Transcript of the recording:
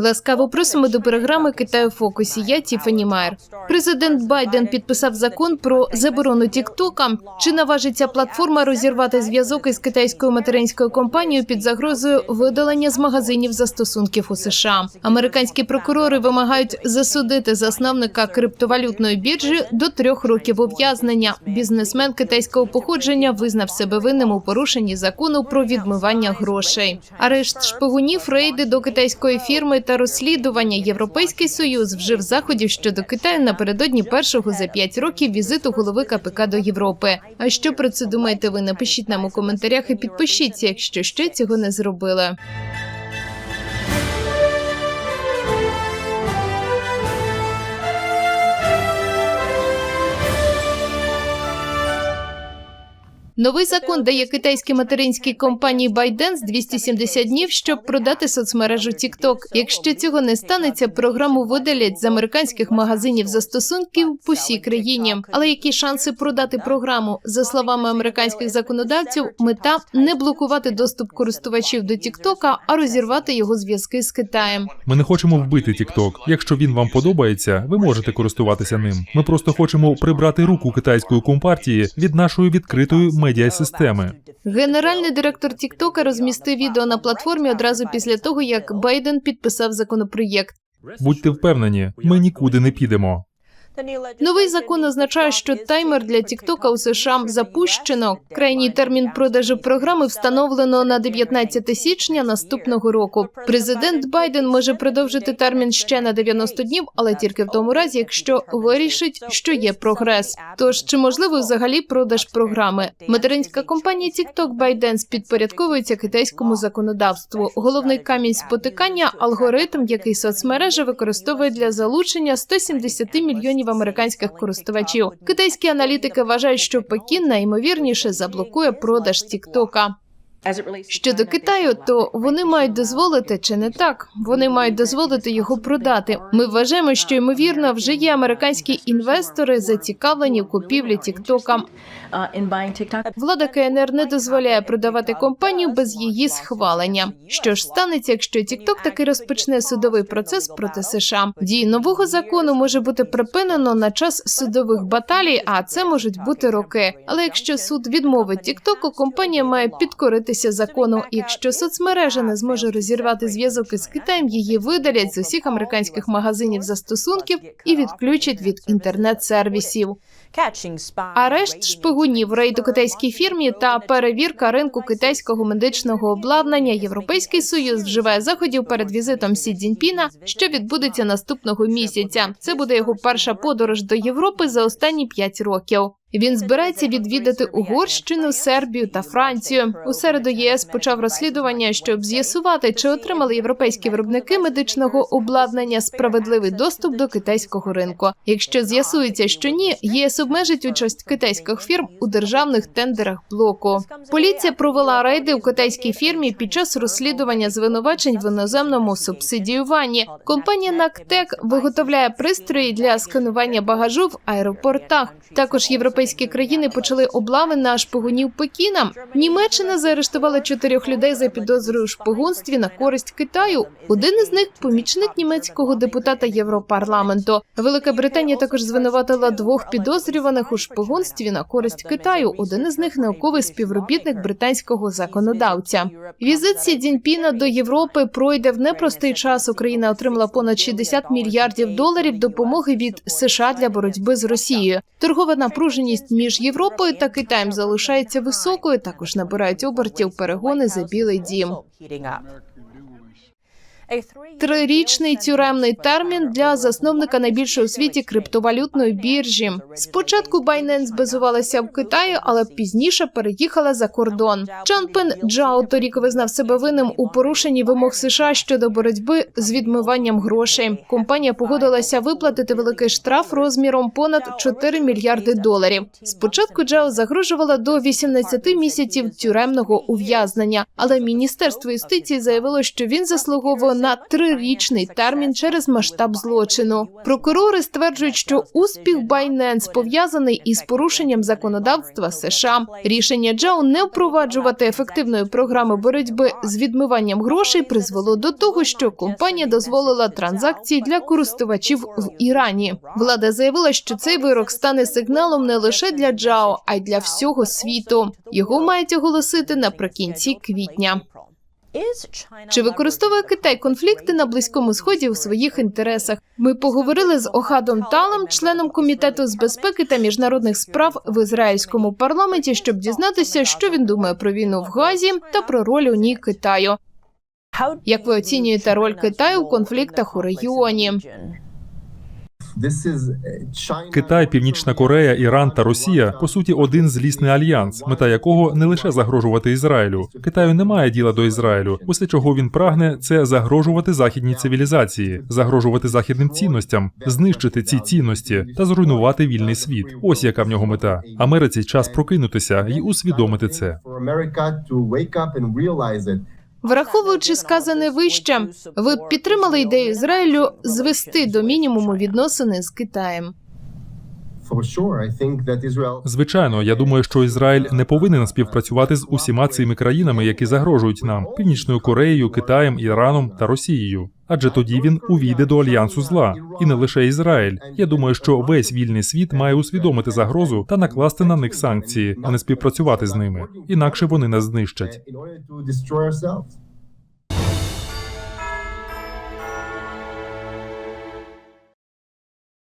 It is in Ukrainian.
Ласкаво просимо до програми Китаю фокусі. Я Тіфані Майер. Президент Байден підписав закон про заборону Тіктока. Чи наважиться платформа розірвати зв'язок із китайською материнською компанією під загрозою видалення з магазинів застосунків у США? Американські прокурори вимагають засудити засновника криптовалютної біржі до трьох років ув'язнення. Бізнесмен китайського походження визнав себе винним у порушенні закону про відмивання грошей. Арешт шпигунів, рейди до китайської фірми та розслідування. Європейський союз вжив заходів щодо Китаю напередодні першого за п'ять років візиту голови КПК до Європи. А що про це думаєте? Ви напишіть нам у коментарях і підпишіться, якщо ще цього не зробили. Новий закон дає китайській материнській компанії ByteDance 270 днів, щоб продати соцмережу TikTok. Якщо цього не станеться, програму видалять з американських магазинів застосунків по всій країні. Але які шанси продати програму? За словами американських законодавців, мета не блокувати доступ користувачів до TikTok, а розірвати його зв'язки з Китаєм. Ми не хочемо вбити TikTok. Якщо він вам подобається, ви можете користуватися ним. Ми просто хочемо прибрати руку китайської компартії від нашої відкритої медіасистеми. Генеральний директор Тіктока розмістив відео на платформі одразу після того, як Байден підписав законопроєкт. Будьте впевнені, ми нікуди не підемо. Новий закон означає, що таймер для Тіктока у США запущено. Крайній термін продажу програми встановлено на 19 січня наступного року. Президент Байден може продовжити термін ще на 90 днів, але тільки в тому разі, якщо вирішить, що є прогрес. Тож чи можливо взагалі продаж програми? Материнська компанія TikTok ByteDance підпорядковується китайському законодавству. Головний камінь спотикання алгоритм, який соцмережа використовує для залучення 170 мільйонів американських користувачів. Китайські аналітики вважають, що Пекін найімовірніше заблокує продаж Тіктока. Щодо Китаю, то вони мають дозволити чи не так? Вони мають дозволити його продати. Ми вважаємо, що ймовірно вже є американські інвестори зацікавлені в купівлі Тіктока. Влада КНР не дозволяє продавати компанію без її схвалення. Що ж станеться, якщо TikTok таки розпочне судовий процес проти США? Дії нового закону може бути припинено на час судових баталій, а це можуть бути роки. Але якщо суд відмовить TikTok, компанія має підкоритися закону. Якщо соцмережа не зможе розірвати зв'язок із Китаєм, її видалять з усіх американських магазинів застосунків і відключать від інтернет-сервісів. Арешт шпигунів, рейд у китайській фірмі та перевірка ринку китайського медичного обладнання. Європейський союз вживає заходів перед візитом Сі Цзіньпіна, що відбудеться наступного місяця. Це буде його перша подорож до Європи за останні п'ять років. Він збирається відвідати Угорщину, Сербію та Францію. У середу ЄС почав розслідування, щоб з'ясувати, чи отримали європейські виробники медичного обладнання справедливий доступ до китайського ринку. Якщо з'ясується, що ні, ЄС обмежить участь китайських фірм у державних тендерах блоку. Поліція провела рейди у китайській фірмі під час розслідування звинувачень в іноземному субсидіюванні. Компанія Нактек виготовляє пристрої для сканування багажу в аеропортах. Також європейські країни почали облави на шпигунів Пекіна. Німеччина заарештувала чотирьох людей за підозрою у шпигунстві на користь Китаю. Один із них помічник німецького депутата Європарламенту. Велика Британія також звинуватила двох підозрюваних у шпигунстві на користь Китаю. Один із них науковий співробітник британського законодавця. Візит Сі Цзіньпіна до Європи пройде в непростий час. Україна отримала понад 60 мільярдів доларів допомоги від США для боротьби з Росією. Торгова напруженість між Європою та Китаєм залишається високою. Також набирають обертів перегони за білий дім. Трирічний тюремний термін для засновника найбільшої у світі криптовалютної біржі. Спочатку Binance базувалася в Китаї, але пізніше переїхала за кордон. Чанпен Джао торік визнав себе винним у порушенні вимог США щодо боротьби з відмиванням грошей. Компанія погодилася виплатити великий штраф розміром понад 4 мільярди доларів. Спочатку Джао загрожувала до 18 місяців тюремного ув'язнення, але міністерство юстиції заявило, що він заслуговує на трирічний термін через масштаб злочину. Прокурори стверджують, що успіх Binance пов'язаний із порушенням законодавства США. Рішення Джао не впроваджувати ефективної програми боротьби з відмиванням грошей призвело до того, що компанія дозволила транзакції для користувачів в Ірані. Влада заявила, що цей вирок стане сигналом не лише для Джао, а й для всього світу. Його мають оголосити наприкінці квітня. Чи використовує Китай конфлікти на близькому сході у своїх інтересах? Ми поговорили з Охадом Талом, членом комітету з безпеки та міжнародних справ в ізраїльському парламенті, щоб дізнатися, що він думає про війну в Газі та про роль у ній Китаю. Як ви оцінюєте роль Китаю в конфліктах у регіоні? Китай, Північна Корея, Іран та Росія по суті один злісний альянс, мета якого не лише загрожувати Ізраїлю. Китаю немає діла до Ізраїлю. Усе, чого він прагне, це загрожувати західній цивілізації, загрожувати західним цінностям, знищити ці цінності та зруйнувати вільний світ. Ось яка в нього мета. Америці час прокинутися і усвідомити це. Враховуючи сказане вище, ви б підтримали ідею Ізраїлю звести до мінімуму відносини з Китаєм. Звичайно, я думаю, що Ізраїль не повинен співпрацювати з усіма цими країнами, які загрожують нам північною Кореєю, Китаєм, Іраном та Росією. Адже тоді він увійде до альянсу зла, і не лише Ізраїль. Я думаю, що весь вільний світ має усвідомити загрозу та накласти на них санкції, а не співпрацювати з ними. Інакше вони нас знищать.